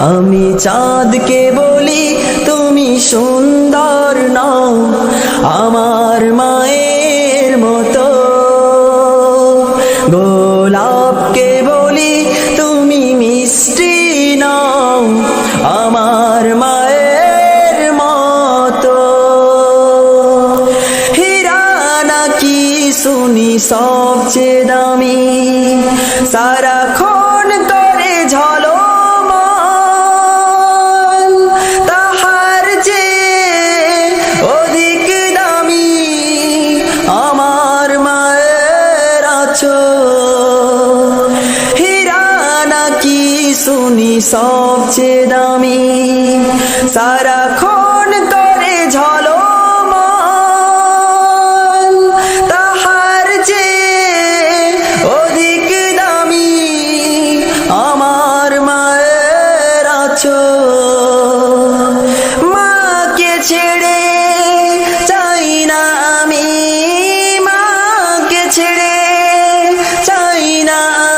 আমি চাঁদকে বলি তুমি সুন্দর নাও। আমার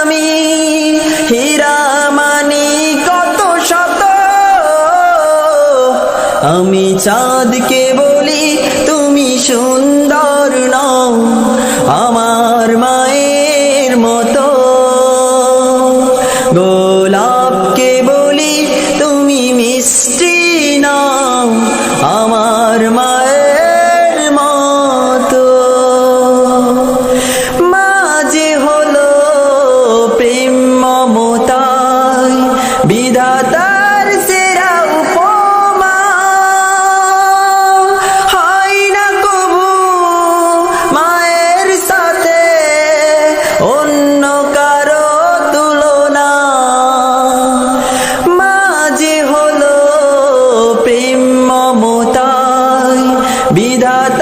আমি। হীরা কত শত। আমি চাঁদকে বলি তুমি সুন্দর নও। আমার মায়ের মতো। গোলাপকে Cada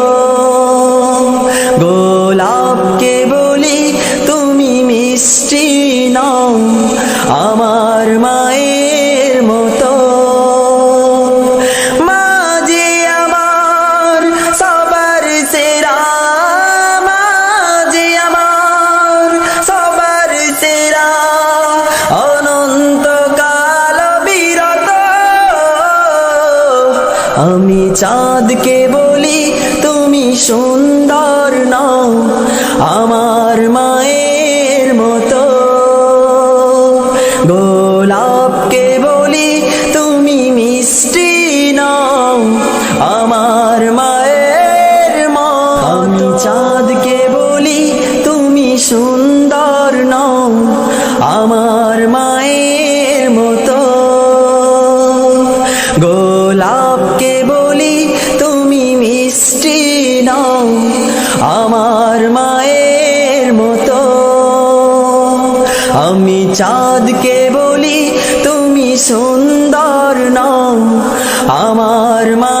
গোলাপকে বলি তুমি মিষ্টি নাও। আমার সুন্দর নও আমার মায়ের আমি চাঁদকে বলি তুমি সুন্দর নও। আমার মা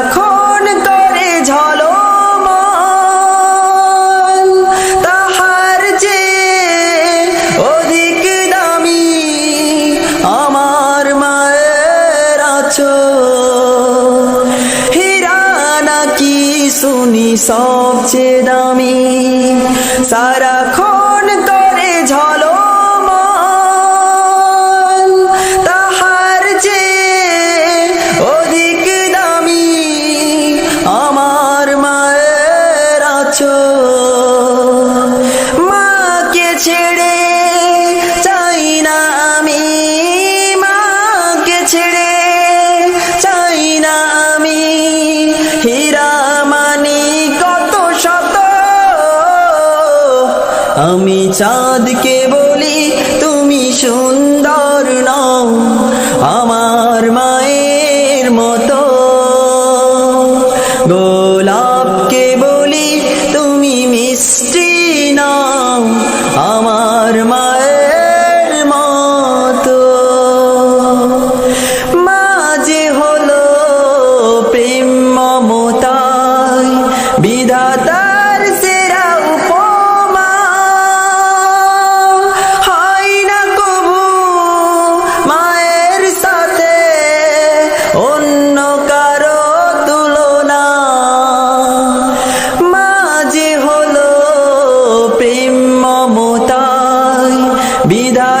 সবচেয়ে দামি। সারা আমি চাঁদকে বলি তুমি শুন বিদায়।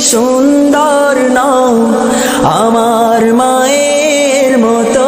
সুন্দর নাম। আমার মায়ের মতো